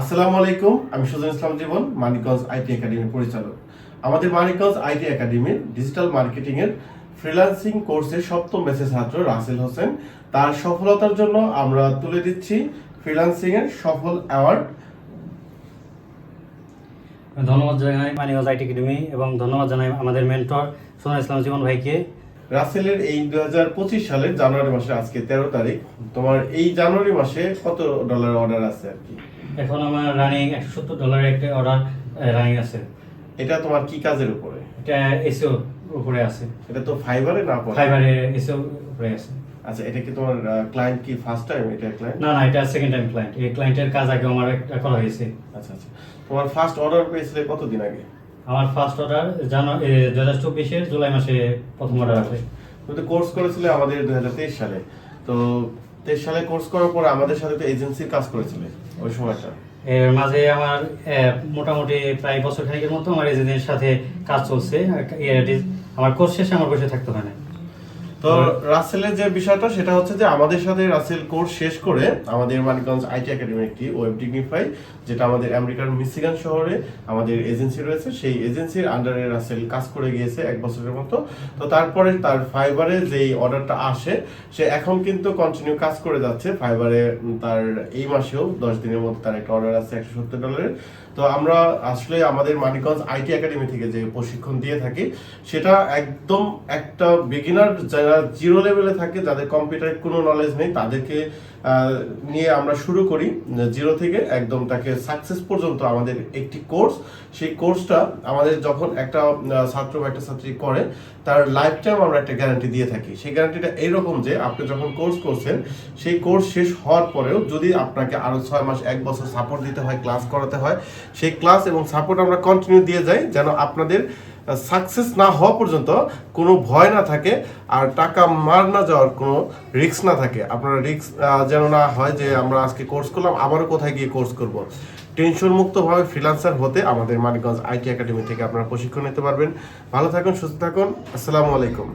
আসসালামু আলাইকুম, আমি সুজন ইসলাম জীবন, মানিকগঞ্জ আইটি একাডেমির পরিচালক। আমাদের মানিকগঞ্জ আইটি একাডেমির ডিজিটাল মার্কেটিং এর ফ্রিল্যান্সিং কোর্সের সপ্তম ব্যাচের ছাত্র রাসেল হোসেন। তার সফলতার জন্য আমরা তুলে দিচ্ছি ফ্রিল্যান্সিং এর সফল অ্যাওয়ার্ড। ধন্যবাদ জানাই মানিগঞ্জ আইটি একাডেমি এবং ধন্যবাদ জানাই আমাদের মেন্টর সোনা ইসলাম জীবন ভাইকে। রাসেলের এই দুই হাজার পঁচিশ সালের জানুয়ারি মাসে আজকে তেরো তারিখ তোমার এই জানুয়ারি মাসে কত ডলার অর্ডার আছে আর কি? এখন আমার রানিং একশো সত্তর ডলারের একটা অর্ডার রানিং আছে। এটা তোমার কি কাজের উপরে? এটা এসিও উপরে আছে। এটা তো ফাইবারে না ফাইবারে এসিও উপরে আছে। আচ্ছা এটা কি তোমার ক্লায়েন্ট কি ফার্স্ট টাইম এটা ক্লায়েন্ট না না এটা সেকেন্ড টাইম ক্লায়েন্ট এই ক্লায়েন্টের কাজ আগে আমার একটা করা হয়েছে। আচ্ছা আচ্ছা। তোমার ফার্স্ট অর্ডার পেয়েছিলে কতদিন আগে? আমার ফার্স্ট অর্ডার জানুয়ারি দু হাজার চব্বিশের জুলাই মাসে প্রথম অর্ডার আসে। তুমি তো কোর্স করেছিলে আমাদের দুই হাজার তেইশ সালে। তো তেইশ সালে কোর্স করার পর আমাদের সাথে তো এজেন্সির কাজ করেছিলে ওই সময়টা। এর মাঝে আমার মোটামুটি প্রায় বছর খানিকের মতো আমার এজেন্সির সাথে কাজ চলছে। আমার কোর্স শেষে আমার বসে থাকতে হয় না। তো রাসেলের যে বিষয়টা সেটা হচ্ছে যে আমাদের সাথে রাসেল কোর্স শেষ করে আমাদের মানিকগঞ্জ আইটি একাডেমি একটি ওয়েব ডিগনিফাই যেটা আমাদের আমেরিকার মিসিগান শহরে আমাদের এজেন্সি রয়েছে সেই এজেন্সির আন্ডারে রাসেল কাজ করে গিয়েছে এক বছরের মতো। তো তারপরে তার ফাইবারে যেই অর্ডারটা আসে সে এখন কিন্তু কন্টিনিউ কাজ করে যাচ্ছে। ফাইবারে তার এই মাসেও দশ দিনের মধ্যে তার একটা অর্ডার আছে একশো সত্তর ডলারের তো আমরা আসলে আমাদের মানিকগঞ্জ আইটি একাডেমি থেকে যে প্রশিক্ষণ দিয়ে থাকি সেটা একদম একটা বিগিনার যারা জিরো লেভেলে থাকে, যাদের কম্পিউটারের কোনো নলেজ নেই, তাদেরকে নিয়ে আমরা শুরু করি। জিরো থেকে একদম তাকে সাকসেস পর্যন্ত আমাদের একটি কোর্স সেই কোর্সটা আমাদের যখন একটা ছাত্র বা একটা ছাত্রী করে, তার লাইফ টাইম আমরা একটা গ্যারান্টি দিয়ে থাকি। সেই গ্যারান্টিটা এইরকম যে, আপনি যখন কোর্স করছেন, সেই কোর্স শেষ হওয়ার পরেও যদি আপনাকে আরও ছয় মাস, এক বছর সাপোর্ট দিতে হয় ক্লাস করাতে হয়, সেই ক্লাস এবং সাপোর্ট আমরা কন্টিনিউ দিয়ে যাই, যেন আপনাদের সাকসেস না হওয়া পর্যন্ত কোনো ভয় না থাকে আর টাকা মার না যাওয়ার কোনো রিস্ক না থাকে। আপনারা রিস্ক যেন না হয় যে আমরা আজকে কোর্স করলাম, আবারও কোথায় গিয়ে কোর্স করব। টেনশন মুক্তভাবে ফ্রিলান্সার হতে আমাদের মানিকগঞ্জ আইটি একাডেমি থেকে আপনারা প্রশিক্ষণ নিতে পারবেন। ভালো থাকুন, সুস্থ থাকুন। আসসালামু আলাইকুম।